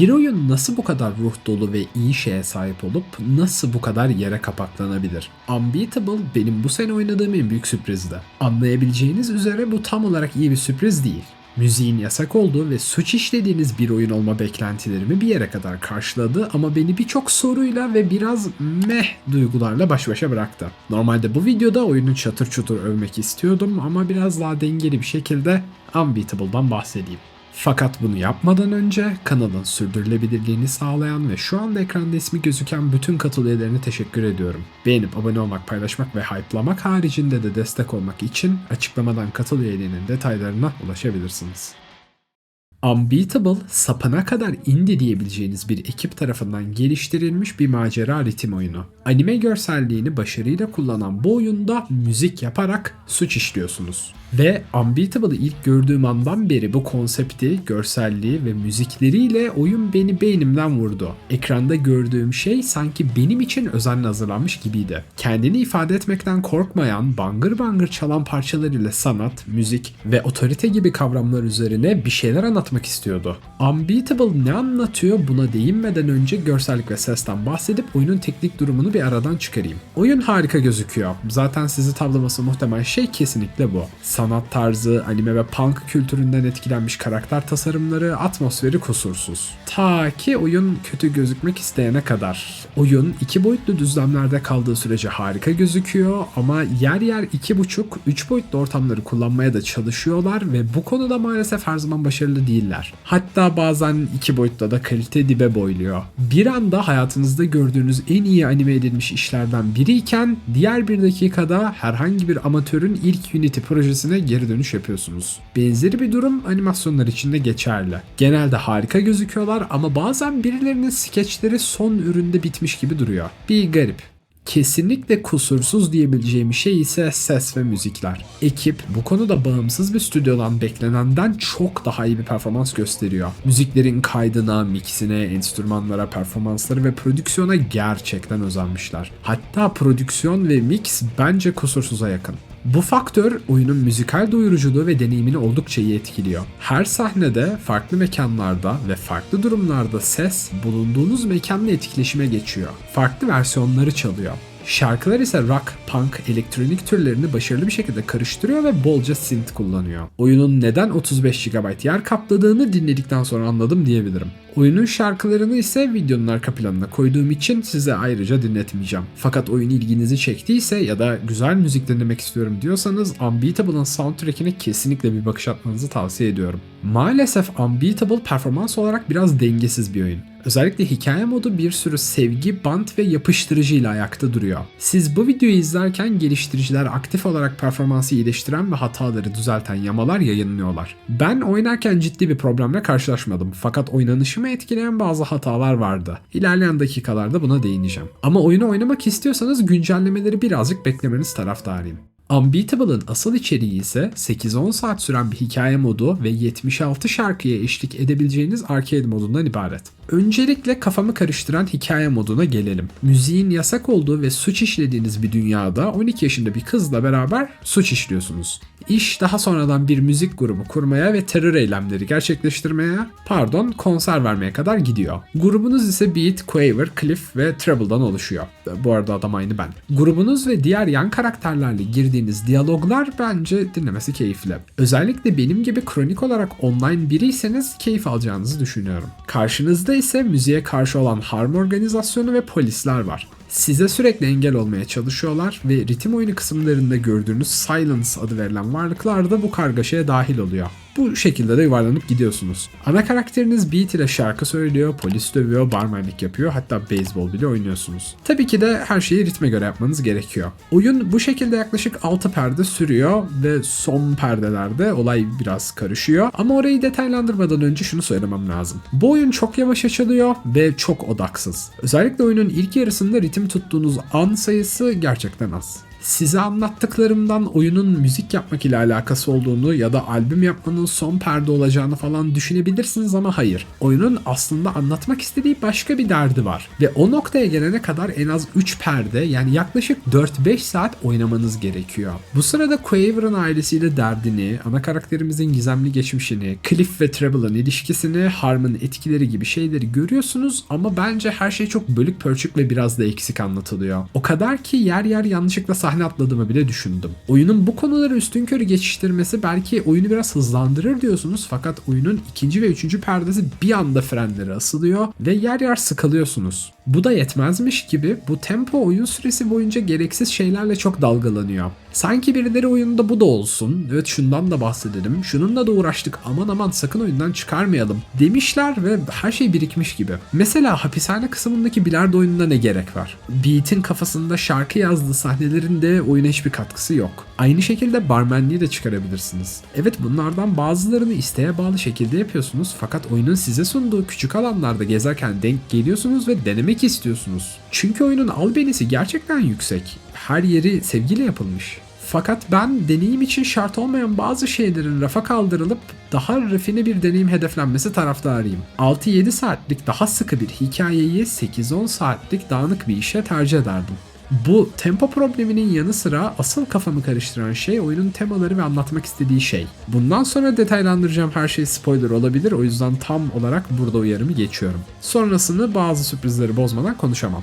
Bir oyun nasıl bu kadar ruh dolu ve iyi şeye sahip olup nasıl bu kadar yere kapaklanabilir? Unbeatable benim bu sene oynadığım en büyük sürprizdi. Anlayabileceğiniz üzere bu tam olarak iyi bir sürpriz değil. Müziğin yasak olduğu ve suç işlediğiniz bir oyun olma beklentilerimi bir yere kadar karşıladı ama beni birçok soruyla ve biraz meh duygularla baş başa bıraktı. Normalde bu videoda oyunu çatır çutur övmek istiyordum ama biraz daha dengeli bir şekilde Unbeatable'dan bahsedeyim. Fakat bunu yapmadan önce kanalın sürdürülebilirliğini sağlayan ve şu anda ekranda ismi gözüken bütün katıl teşekkür ediyorum. Beğenip abone olmak, paylaşmak ve hype'lamak haricinde de destek olmak için açıklamadan katıl üyeliğinin detaylarına ulaşabilirsiniz. Unbeatable, sapına kadar indie diyebileceğiniz bir ekip tarafından geliştirilmiş bir macera ritim oyunu. Anime görselliğini başarıyla kullanan bu oyunda müzik yaparak suç işliyorsunuz. Ve Unbeatable'ı ilk gördüğüm andan beri bu konsepti, görselliği ve müzikleriyle oyun beni beynimden vurdu. Ekranda gördüğüm şey sanki benim için özenle hazırlanmış gibiydi. Kendini ifade etmekten korkmayan, bangır bangır çalan parçalarıyla sanat, müzik ve otorite gibi kavramlar üzerine bir şeyler anlatmak istiyordu. Unbeatable ne anlatıyor buna değinmeden önce görsellik ve sesten bahsedip oyunun teknik durumunu bir aradan çıkarayım. Oyun harika gözüküyor. Zaten sizi tavlaması muhtemel şey kesinlikle bu sanat tarzı, anime ve punk kültüründen etkilenmiş karakter tasarımları, atmosferi kusursuz. Ta ki oyun kötü gözükmek isteyene kadar. Oyun iki boyutlu düzlemlerde kaldığı sürece harika gözüküyor ama yer yer iki buçuk, üç boyutlu ortamları kullanmaya da çalışıyorlar ve bu konuda maalesef her zaman başarılı değiller. Hatta bazen iki boyutta da kalite dibe boyluyor. Bir anda hayatınızda gördüğünüz en iyi anime edilmiş işlerden biriyken diğer bir dakikada herhangi bir amatörün ilk Unity projesine geri dönüş yapıyorsunuz. Benzeri bir durum animasyonlar için de geçerli. Genelde harika gözüküyorlar ama bazen birilerinin skeçleri son üründe bitmiş gibi duruyor. Bir garip. Kesinlikle kusursuz diyebileceğim şey ise ses ve müzikler. Ekip bu konuda bağımsız bir stüdyodan beklenenden çok daha iyi bir performans gösteriyor. Müziklerin kaydına, mixine, enstrümanlara, performansları ve prodüksiyona gerçekten özenmişler. Hatta prodüksiyon ve mix bence kusursuza yakın. Bu faktör oyunun müzikal doyuruculuğu ve deneyimini oldukça iyi etkiliyor. Her sahnede farklı mekanlarda ve farklı durumlarda ses bulunduğunuz mekanla etkileşime geçiyor. Farklı versiyonları çalıyor. Şarkılar ise rock, punk, elektronik türlerini başarılı bir şekilde karıştırıyor ve bolca synth kullanıyor. Oyunun neden 35 GB yer kapladığını dinledikten sonra anladım diyebilirim. Oyunun şarkılarını ise videonun arka planına koyduğum için size ayrıca dinletmeyeceğim. Fakat oyun ilginizi çektiyse ya da güzel müzik dinlemek istiyorum diyorsanız Unbeatable'ın soundtrack'ine kesinlikle bir bakış atmanızı tavsiye ediyorum. Maalesef Unbeatable performans olarak biraz dengesiz bir oyun. Özellikle hikaye modu bir sürü sevgi, bant ve yapıştırıcı ile ayakta duruyor. Siz bu videoyu izlerken geliştiriciler aktif olarak performansı iyileştiren ve hataları düzelten yamalar yayınlıyorlar. Ben oynarken ciddi bir problemle karşılaşmadım fakat oynanışımı etkileyen bazı hatalar vardı. İlerleyen dakikalarda buna değineceğim. Ama oyunu oynamak istiyorsanız güncellemeleri birazcık beklemeniz taraftarıyım. Unbeatable'ın asıl içeriği ise 8-10 saat süren bir hikaye modu ve 76 şarkıya eşlik edebileceğiniz arcade modundan ibaret. Öncelikle kafamı karıştıran hikaye moduna gelelim. Müziğin yasak olduğu ve suç işlediğiniz bir dünyada 12 yaşında bir kızla beraber suç işliyorsunuz. İş daha sonradan bir müzik grubu kurmaya ve terör eylemleri gerçekleştirmeye, pardon konser vermeye kadar gidiyor. Grubunuz ise Beat, Quaver, Cliff ve Treble'dan oluşuyor. Bu arada adam aynı ben. Grubunuz ve diğer yan karakterlerle girdiğiniz diyaloglar bence dinlemesi keyifli. Özellikle benim gibi kronik olarak online biriyseniz keyif alacağınızı düşünüyorum. Karşınızda ise müziğe karşı olan harm organizasyonu ve polisler var. Size sürekli engel olmaya çalışıyorlar ve ritim oyunu kısımlarında gördüğünüz Silence adı verilen varlıklar da bu kargaşaya dahil oluyor. Bu şekilde de yuvarlanıp gidiyorsunuz. Ana karakteriniz beat ile şarkı söylüyor, polis dövüyor, barmenlik yapıyor hatta beyzbol bile oynuyorsunuz. Tabii ki de her şeyi ritme göre yapmanız gerekiyor. Oyun bu şekilde yaklaşık 6 perde sürüyor ve son perdelerde olay biraz karışıyor. Ama orayı detaylandırmadan önce şunu söylemem lazım. Bu oyun çok yavaş açılıyor ve çok odaksız. Özellikle oyunun ilk yarısında ritim tuttuğunuz an sayısı gerçekten az. Size anlattıklarımdan oyunun müzik yapmak ile alakası olduğunu ya da albüm yapmanın son perde olacağını falan düşünebilirsiniz ama hayır. Oyunun aslında anlatmak istediği başka bir derdi var. Ve o noktaya gelene kadar en az 3 perde yani yaklaşık 4-5 saat oynamanız gerekiyor. Bu sırada Quaver'ın ailesiyle derdini, ana karakterimizin gizemli geçmişini, Cliff ve Treble'ın ilişkisini, Harm'ın etkileri gibi şeyleri görüyorsunuz ama bence her şey çok bölük pörçük ve biraz da eksik anlatılıyor. O kadar ki yer yer yanlışlıkla sahne atladığımı bile düşündüm. Oyunun bu konuları üstün körü geçiştirmesi belki oyunu biraz hızlandırır diyorsunuz fakat oyunun ikinci ve üçüncü perdesi bir anda frenleri asılıyor ve yer yer sıkılıyorsunuz. Bu da yetmezmiş gibi bu tempo oyun süresi boyunca gereksiz şeylerle çok dalgalanıyor. Sanki birileri oyunda bu da olsun, evet şundan da bahsedelim, şununla da uğraştık aman aman sakın oyundan çıkarmayalım demişler ve her şey birikmiş gibi. Mesela hapishane kısmındaki bilardo oyununa ne gerek var? Beat'in kafasında şarkı yazdığı sahnelerin de oyuna hiçbir katkısı yok. Aynı şekilde barmenliği de çıkarabilirsiniz. Evet bunlardan bazılarını isteğe bağlı şekilde yapıyorsunuz fakat oyunun size sunduğu küçük alanlarda gezerken denk geliyorsunuz ve denemek istiyorsunuz. Çünkü oyunun albenisi gerçekten yüksek. Her yeri sevgiyle yapılmış. Fakat ben deneyim için şart olmayan bazı şeylerin rafa kaldırılıp daha rafine bir deneyim hedeflenmesi taraftarıyım. 6-7 saatlik daha sıkı bir hikayeyi 8-10 saatlik dağınık bir işe tercih ederdim. Bu tempo probleminin yanı sıra asıl kafamı karıştıran şey oyunun temaları ve anlatmak istediği şey. Bundan sonra detaylandıracağım her şey spoiler olabilir o yüzden tam olarak burada uyarımı geçiyorum. Sonrasını bazı sürprizleri bozmadan konuşamam.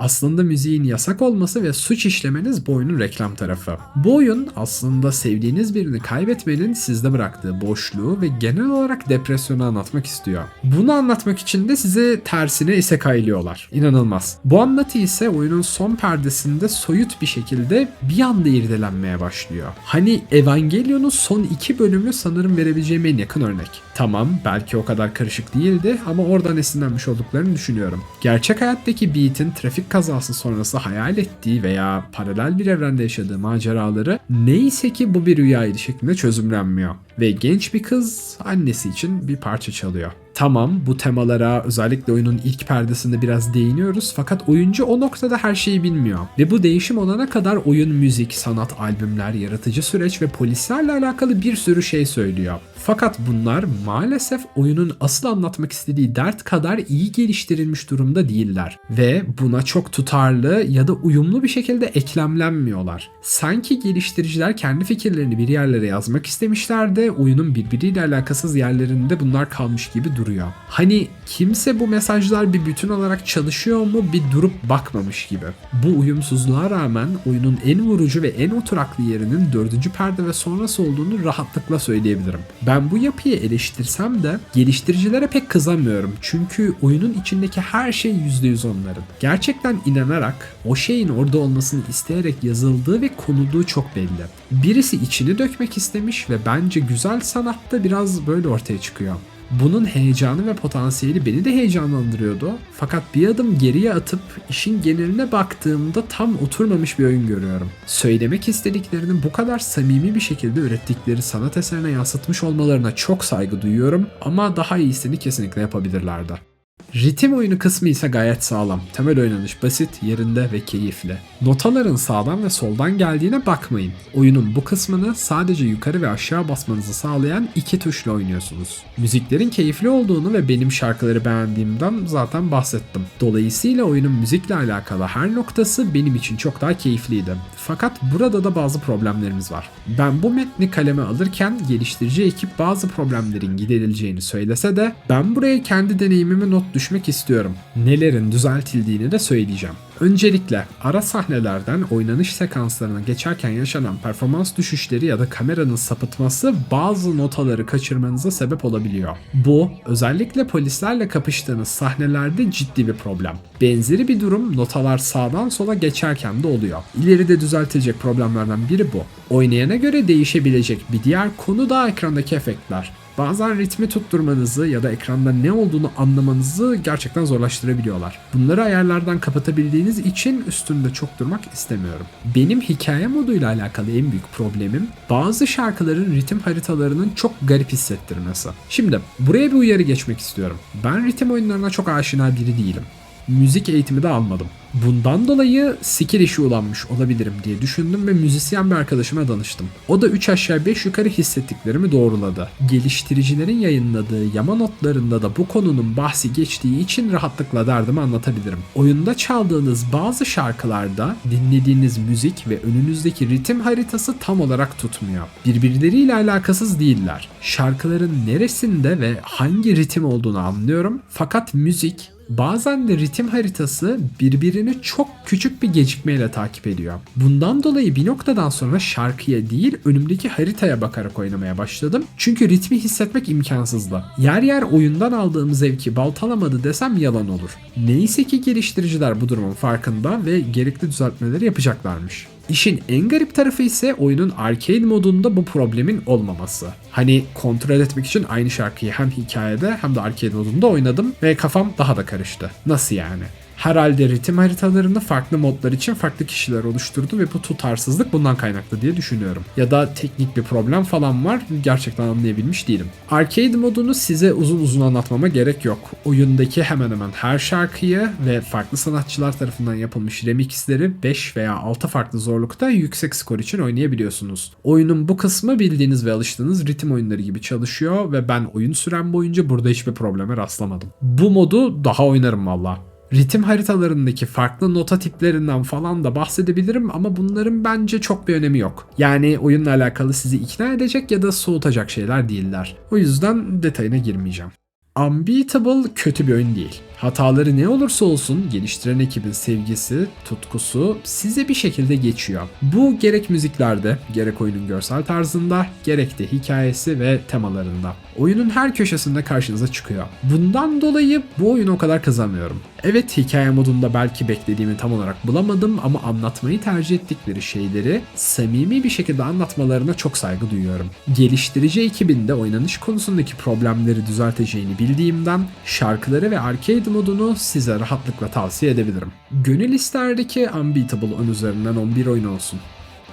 Aslında müziğin yasak olması ve suç işlemeniz bu oyunun reklam tarafı. Bu oyun aslında sevdiğiniz birini kaybetmenin sizde bıraktığı boşluğu ve genel olarak depresyonu anlatmak istiyor. Bunu anlatmak için de size tersine isekayliyorlar. İnanılmaz. Bu anlatı ise oyunun son perdesinde soyut bir şekilde bir anda irdelenmeye başlıyor. Hani Evangelion'un son iki bölümü sanırım verebileceğim en yakın örnek. Tamam belki o kadar karışık değildi ama oradan esinlenmiş olduklarını düşünüyorum. Gerçek hayattaki Beat'in trafik kazası sonrası hayal ettiği veya paralel bir evrende yaşadığı maceraları neyse ki bu bir rüyaydı şeklinde çözümlenmiyor. Ve genç bir kız annesi için bir parça çalıyor. Tamam bu temalara özellikle oyunun ilk perdesinde biraz değiniyoruz fakat oyuncu o noktada her şeyi bilmiyor. Ve bu değişim olana kadar oyun müzik, sanat, albümler, yaratıcı süreç ve polislerle alakalı bir sürü şey söylüyor. Fakat bunlar maalesef oyunun asıl anlatmak istediği dert kadar iyi geliştirilmiş durumda değiller. Ve buna çok tutarlı ya da uyumlu bir şekilde eklemlenmiyorlar. Sanki geliştiriciler kendi fikirlerini bir yerlere yazmak istemişler de oyunun birbiriyle alakasız yerlerinde bunlar kalmış gibi duruyor. Hani kimse bu mesajlar bir bütün olarak çalışıyor mu bir durup bakmamış gibi. Bu uyumsuzluğa rağmen oyunun en vurucu ve en oturaklı yerinin dördüncü perde ve sonrası olduğunu rahatlıkla söyleyebilirim. Ben bu yapıyı eleştirsem de geliştiricilere pek kızamıyorum. Çünkü oyunun içindeki her şey %100 onların. Gerçekten inanarak o şeyin orada olmasını isteyerek yazıldığı ve konulduğu çok belli. Birisi içini dökmek istemiş ve bence güzel sanatta biraz böyle ortaya çıkıyor. Bunun heyecanı ve potansiyeli beni de heyecanlandırıyordu. Fakat bir adım geriye atıp işin geneline baktığımda tam oturmamış bir oyun görüyorum. Söylemek istediklerini bu kadar samimi bir şekilde ürettikleri sanat eserine yansıtmış olmalarına çok saygı duyuyorum ama daha iyisini kesinlikle yapabilirlerdi. Ritim oyunu kısmı ise gayet sağlam. Temel oynanış basit, yerinde ve keyifli. Notaların sağdan ve soldan geldiğine bakmayın. Oyunun bu kısmını sadece yukarı ve aşağı basmanızı sağlayan iki tuşla oynuyorsunuz. Müziklerin keyifli olduğunu ve benim şarkıları beğendiğimden zaten bahsettim. Dolayısıyla oyunun müzikle alakalı her noktası benim için çok daha keyifliydi. Fakat burada da bazı problemlerimiz var. Ben bu metni kaleme alırken geliştirici ekip bazı problemlerin giderileceğini söylese de ben buraya kendi deneyimimi not düşmek istiyorum. Nelerin düzeltildiğini de söyleyeceğim. Öncelikle ara sahnelerden oynanış sekanslarına geçerken yaşanan performans düşüşleri ya da kameranın sapıtması bazı notaları kaçırmanıza sebep olabiliyor. Bu özellikle polislerle kapıştığınız sahnelerde ciddi bir problem. Benzeri bir durum notalar sağdan sola geçerken de oluyor. İleride düzeltilecek problemlerden biri bu. Oynayana göre değişebilecek bir diğer konu da ekrandaki efektler bazen ritmi tutturmanızı ya da ekranda ne olduğunu anlamanızı gerçekten zorlaştırabiliyorlar. Bunları ayarlardan kapatabildiğiniz için üstünde çok durmak istemiyorum. Benim hikaye moduyla alakalı en büyük problemim bazı şarkıların ritim haritalarının çok garip hissettirmesi. Şimdi buraya bir uyarı geçmek istiyorum. Ben ritim oyunlarına çok aşina biri değilim. Müzik eğitimi de almadım. Bundan dolayı skill işi ulanmış olabilirim diye düşündüm ve müzisyen bir arkadaşıma danıştım. O da 3 aşağı 5 yukarı hissettiklerimi doğruladı. Geliştiricilerin yayınladığı yama notlarında da bu konunun bahsi geçtiği için rahatlıkla derdimi anlatabilirim. Oyunda çaldığınız bazı şarkılarda dinlediğiniz müzik ve önünüzdeki ritim haritası tam olarak tutmuyor. Birbirleriyle alakasız değiller. Şarkıların neresinde ve hangi ritim olduğunu anlıyorum fakat müzik Bazen de ritim haritası birbirini çok küçük bir gecikmeyle takip ediyor. Bundan dolayı bir noktadan sonra şarkıya değil önümdeki haritaya bakarak oynamaya başladım. Çünkü ritmi hissetmek imkansızdı. Yer yer oyundan aldığım zevki baltalamadı desem yalan olur. Neyse ki geliştiriciler bu durumun farkında ve gerekli düzeltmeleri yapacaklarmış. İşin en garip tarafı ise oyunun arcade modunda bu problemin olmaması. Hani kontrol etmek için aynı şarkıyı hem hikayede hem de arcade modunda oynadım ve kafam daha da karıştı. Nasıl yani? Herhalde ritim haritalarını farklı modlar için farklı kişiler oluşturdu ve bu tutarsızlık bundan kaynaklı diye düşünüyorum. Ya da teknik bir problem falan var gerçekten anlayabilmiş değilim. Arcade modunu size uzun uzun anlatmama gerek yok. Oyundaki hemen hemen her şarkıyı ve farklı sanatçılar tarafından yapılmış remixleri 5 veya 6 farklı zorlukta yüksek skor için oynayabiliyorsunuz. Oyunun bu kısmı bildiğiniz ve alıştığınız ritim oyunları gibi çalışıyor ve ben oyun süren boyunca burada hiçbir probleme rastlamadım. Bu modu daha oynarım valla. Ritim haritalarındaki farklı nota tiplerinden falan da bahsedebilirim ama bunların bence çok bir önemi yok. Yani oyunla alakalı sizi ikna edecek ya da soğutacak şeyler değiller. O yüzden detayına girmeyeceğim. Unbeatable kötü bir oyun değil. Hataları ne olursa olsun geliştiren ekibin sevgisi, tutkusu size bir şekilde geçiyor. Bu gerek müziklerde, gerek oyunun görsel tarzında, gerek de hikayesi ve temalarında. Oyunun her köşesinde karşınıza çıkıyor. Bundan dolayı bu oyunu o kadar kazanmıyorum. Evet hikaye modunda belki beklediğimi tam olarak bulamadım ama anlatmayı tercih ettikleri şeyleri samimi bir şekilde anlatmalarına çok saygı duyuyorum. Geliştirici ekibin de oynanış konusundaki problemleri düzelteceğini bildiğimden şarkıları ve arcade modunu size rahatlıkla tavsiye edebilirim. Gönül isterdi ki Unbeatable 10 üzerinden 11 oyun olsun.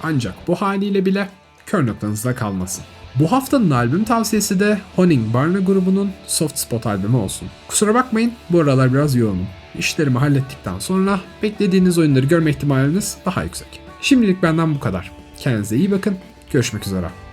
Ancak bu haliyle bile kör noktanızda kalmasın. Bu haftanın albüm tavsiyesi de Honing Barna grubunun Soft Spot albümü olsun. Kusura bakmayın bu aralar biraz yoğunum. İşlerimi hallettikten sonra beklediğiniz oyunları görme ihtimaliniz daha yüksek. Şimdilik benden bu kadar. Kendinize iyi bakın. Görüşmek üzere.